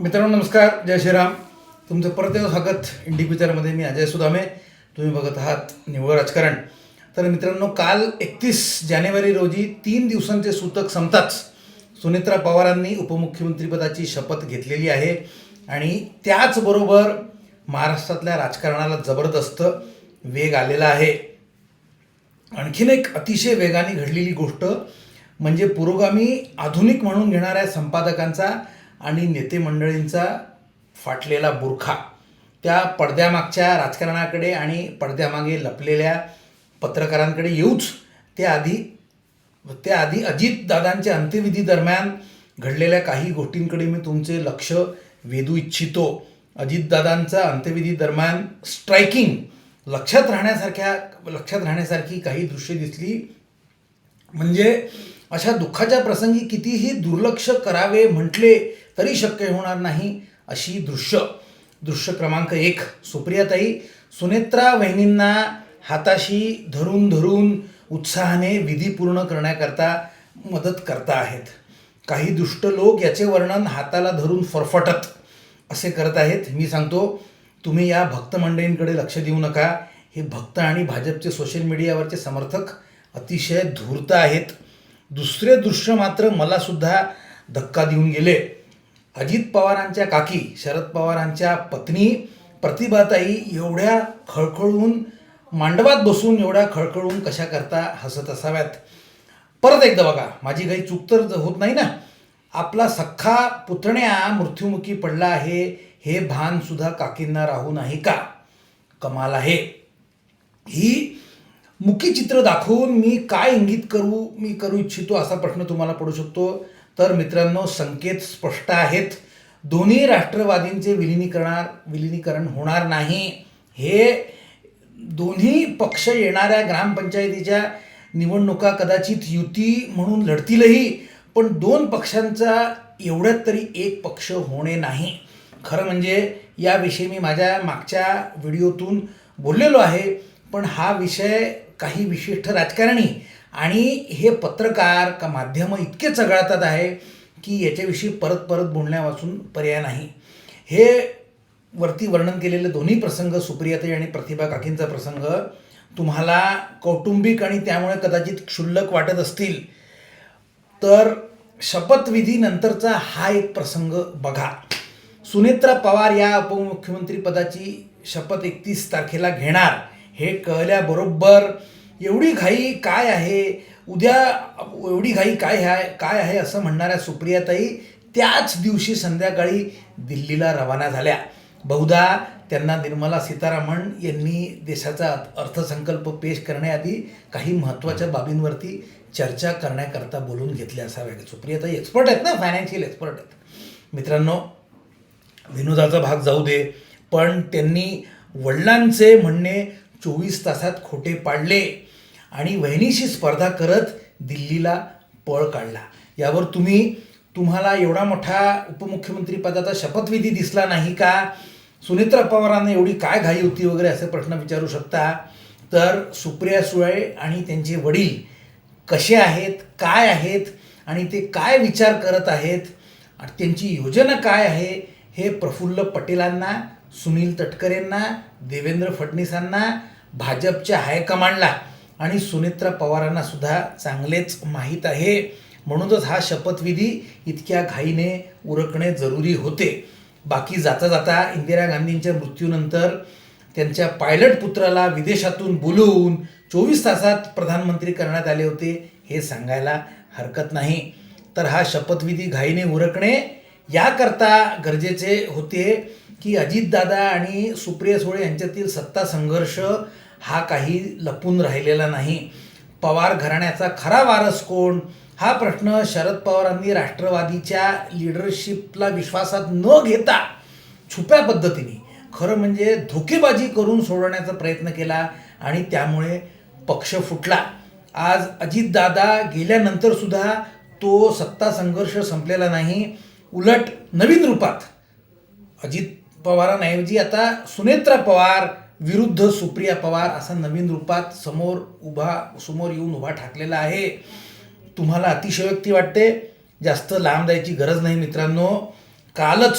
मित्रांनो नमस्कार. जय श्रीराम. तुमचं परत एकदा स्वागत. इंडी पिक्चरमध्ये मी अजय सुदामे. तुम्ही बघत आहात निव्वळ राजकारण. तर मित्रांनो काल एकतीस जानेवारी रोजी तीन दिवसांचे सूतक संपताच सुनेत्रा पवारांनी उपमुख्यमंत्रीपदाची शपथ घेतलेली आहे आणि त्याचबरोबर महाराष्ट्रातल्या राजकारणाला जबरदस्त वेग आलेला आहे. आणखीन एक अतिशय वेगाने घडलेली गोष्ट म्हणजे पुरोगामी आधुनिक म्हणून घेणाऱ्या संपादकांचा आणि नेते मंडळींचा फाटलेला बुरखा त्या पडद्यामागच्या राजकारणाकडे आणि पडद्यामागे लपलेल्या पत्रकारांकडे येऊच त्याआधी त्याआधी अजितदादांच्या अंत्यविधी दरम्यान घडलेल्या काही गोष्टींकडे मी तुमचे लक्ष वेधू इच्छितो. अजितदादांचा अंत्यविधी दरम्यान स्ट्रायकिंग लक्षात राहण्यासारख्या लक्षात राहण्यासारखी काही दृश्ये दिसली. म्हणजे अशा दुःखाच्या प्रसंगी कितीही दुर्लक्ष करावे म्हटले तरी शक्य होणार नाही अशी दृश्य. दृश्य क्रमांक एक. सुप्रियाताई सुनेत्रा वहिनींना हाताशी धरून धरून उत्साहाने विधी पूर्ण करण्याकरता मदत करता आहेत. काही दुष्ट लोक याचे वर्णन हाताला धरून फरफटत असे करत आहेत. मी सांगतो तुम्ही या भक्त मंडळींकडे लक्ष देऊ नका. हे भक्त आणि भाजपचे सोशल मीडियावरचे समर्थक अतिशय धूर्त आहेत. दुसरे दृश्य मात्र मलासुद्धा धक्का देऊन गेले. अजित पवारांच्या काकी शरद पवारांच्या पत्नी प्रतिभाताई एवढ्या खळखळून मांडवात बसून एवढ्या खळखळून कशा करता हसत असाव्यात? परत एकदा बघा माझी काही चूक तर होत नाही ना? आपला सख्खा पुतण्या मृत्युमुखी पडला आहे हे भान सुद्धा काकींना राहू नाही का? कमाल आहे. ही मुकी चित्र दाखवून मी काय इंगित करू मी करू इच्छितो असा प्रश्न तुम्हाला पडू शकतो. तर मित्रांनो संकेत स्पष्ट आहेत. दोन्ही राष्ट्रवादींचे विलिनीकरणार विलिनीकरण होणार नाही. हे दोन्ही पक्ष येणाऱ्या ग्रामपंचायतीच्या निवडणुका कदाचित युती म्हणून लढतीलही पण दोन पक्षांचा एवढ्यात तरी एक पक्ष होणे नाही. खरं म्हणजे याविषयी मी माझ्या मागच्या व्हिडिओतून बोललेलो आहे पण हा विषय काही विशिष्ट राजकारणी आणि हे पत्रकार का माध्यमं इतके चघळतात आहे की याच्याविषयी परत परत बोलण्यापासून पर्याय नाही. हे वरती वर्णन केलेले दोन्ही प्रसंग सुप्रियाताई आणि प्रतिभा काकींचा प्रसंग तुम्हाला कौटुंबिक आणि त्यामुळे कदाचित क्षुल्लक वाटत असतील. तर शपथविधीनंतरचा हा एक प्रसंग बघा. सुनेत्रा पवार या उपमुख्यमंत्री पदाची शपथ एकतीस तारखेला घेणार. हे कळल्याबरोबर एवढी घाई काय आहे? उद्या एवढी घाई काय आहे? काय आहे असं म्हणणाऱ्या सुप्रियाताई त्याच दिवशी संध्याकाळी दिल्लीला रवाना झाल्या. बहुधा त्यांना निर्मला सीतारामन यांनी देशाचा अर्थसंकल्प पेश करण्याआधी काही महत्त्वाच्या बाबींवरती चर्चा करण्याकरता बोलून घेतले असावे सुप्रियाताई एक्सपर्ट आहेत ना? फायनान्शियल एक्सपर्ट आहेत. मित्रांनो विनोदाचा भाग जाऊ दे पण त्यांनी वडिलांचे म्हणणे चोवीस तासात खोटे पाडले. आणि वहिनीशी स्पर्धा करत दिल्लीला पळ काढला. यावर तुम्ही तुम्हाला एवढा मोठा उपमुख्यमंत्री पदाचा शपथविधी दिसला नाही का? सुनेत्रा पवारांना एवढी काय घाई होती वगैरे असे प्रश्न विचारू शकता. तर सुप्रिया सुळे आणि त्यांचे वडील कसे आहेत काय आहेत आणि ते काय विचार करत आहेत आणि त्यांची योजना काय आहे हे प्रफुल्ल पटेलांना सुनील तटकरेंना देवेंद्र फडणवीसांना भाजपच्या हायकमांडला आणि सुनेत्रा पवारांना सुद्धा चांगलेच माहीत आहे. म्हणूनच हा शपथविधी इतक्या घाईने उरकणे जरुरी होते. बाकी जाता जाता इंदिरा गांधींच्या मृत्यूनंतर त्यांच्या पायलट पुत्राला विदेशातून बोलवून चोवीस तासात प्रधानमंत्री करण्यात आले होते हे सांगायला हरकत नाही. तर हा शपथविधी घाईने उरकणे याकरता गरजेचे होते की अजितदादा आणि सुप्रिया सुळे यांच्यातील सत्ता संघर्ष हा काही लपून राहिलेला नाही. पवार घराण्याचा खरा वारस कोण? हा प्रश्न शरद पवारांनी राष्ट्रवादीच्या लिडरशिपला विश्वासात न घेता छुप्या पद्धतीने खरं म्हणजे धोकेबाजी करून सोडवण्याचा प्रयत्न केला आणि त्यामुळे पक्ष फुटला. आज अजितदादा गेल्यानंतर सुद्धा तो सत्ता संघर्ष संपलेला नाही. उलट नवीन रूपात अजित पवारांऐवजी आता सुनेत्रा पवार विरुद्ध सुप्रिया पवार असा नवीन रूपात समोर उभा समोर येऊन उभा ठाकलेला आहे. तुम्हाला अतिशयोक्ती वाटते. जास्त लांब जायची गरज नाही मित्रांनो. कालच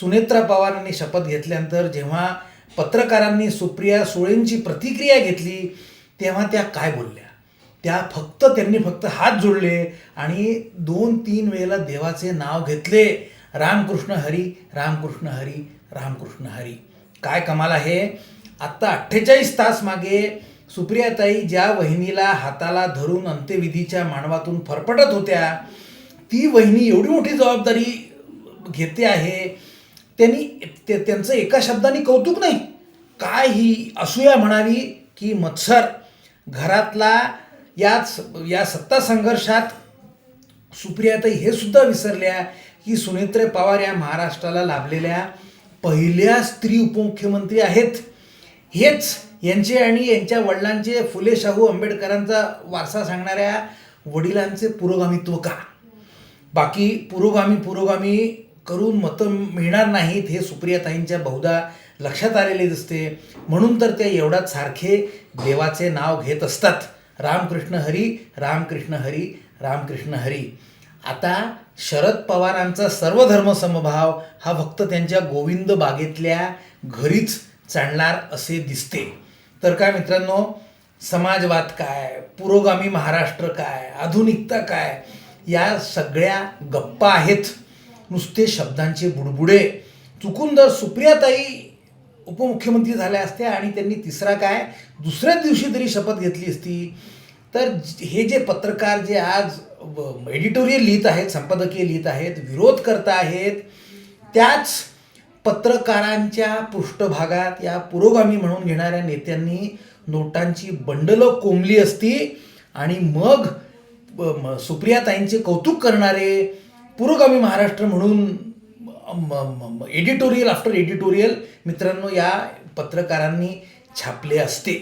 सुनेत्रा पवारांनी शपथ घेतल्यानंतर जेव्हा पत्रकारांनी सुप्रिया सुळेंची प्रतिक्रिया घेतली तेव्हा त्या काय बोलल्या? त्या फक्त त्यांनी फक्त हात जोडले आणि दोन तीन वेळेला देवाचे नाव घेतले. रामकृष्ण हरी रामकृष्ण हरी रामकृष्ण हरी. काय कमाल आहे. आत्ता अठ्ठेचाळीस तास मागे सुप्रियाताई ज्या वहिनीला हाताला धरून अंत्यविधीच्या मानवातून फरफटत होत्या ती वहिनी एवढी मोठी जबाबदारी घेते आहे त्यांनी ते त्यांचं एका शब्दाने कौतुक नाही. काय ही असूया म्हणावी की मत्सर घरातला याच या सत्ता संघर्षात सुप्रियाताई हे सुद्धा विसरल्या की सुनेत्रे पवार या महाराष्ट्राला लाभलेल्या पहिल्या स्त्री उपमुख्यमंत्री आहेत. हेच यांचे आणि यांच्या वडिलांचे फुले शाहू आंबेडकरांचा वारसा सांगणाऱ्या वडिलांचे पुरोगामित्व का? बाकी पुरोगामी पुरोगामी करून मतं मिळणार नाहीत हे सुप्रियाताईंच्या बहुधा लक्षात आलेले दिसते. म्हणून तर त्या एवढ्याच सारखे देवाचे नाव घेत असतात. रामकृष्ण हरी रामकृष्ण हरी रामकृष्ण हरी. आता शरद पवारांचा सर्वधर्म समभाव हा फक्त त्यांच्या गोविंद बागेतल्या घरीच चालणार असे दिसते. तर काय मित्रांनो समाजवाद काय पुरोगामी महाराष्ट्र काय आधुनिकता काय या सगळ्या गप्पा आहेत. नुसते शब्दांचे बुडबुडे. चुकून जर सुप्रियाताई उपमुख्यमंत्री झाल्या असत्या आणि त्यांनी तिसरा काय दुसऱ्याच दिवशी तरी शपथ घेतली असती. तर हे जे पत्रकार जे आज एडिटोरियल लिहित आहेत संपादकीय लिहित आहेत विरोध करत आहेत त्याच पत्रकारांच्या पृष्ठभागात या पुरोगामी म्हणून घेणाऱ्या नेत्यांनी नोटांची बंडलं कोंबली असती आणि मग सुप्रियाताईंचे कौतुक करणारे पुरोगामी महाराष्ट्र म्हणून एडिटोरियल आफ्टर एडिटोरियल मित्रांनो या पत्रकारांनी छापले असते.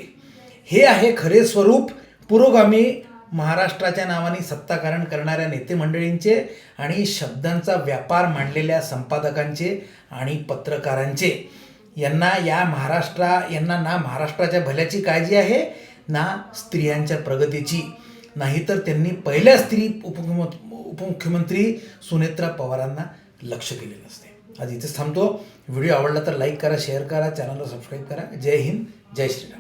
हे आहे खरे स्वरूप पुरोगामी महाराष्ट्राच्या नावाने सत्ताकारण करणाऱ्या नेते मंडळींचे आणि शब्दांचा व्यापार मांडलेल्या संपादकांचे आणि पत्रकारांचे. यांना या महाराष्ट्रा यांना ना महाराष्ट्राच्या भल्याची काळजी आहे ना स्त्रियांच्या प्रगतीची. नाहीतर त्यांनी पहिल्या स्त्री उपमुख्यम उपमुख्यमंत्री सुनेत्रा पवारांना लक्ष केलेलं असते आज इथेच थांबतो. व्हिडिओ आवडला तर लाईक करा शेअर करा चॅनलला सबस्क्राईब करा. जय हिंद जय श्रीराम.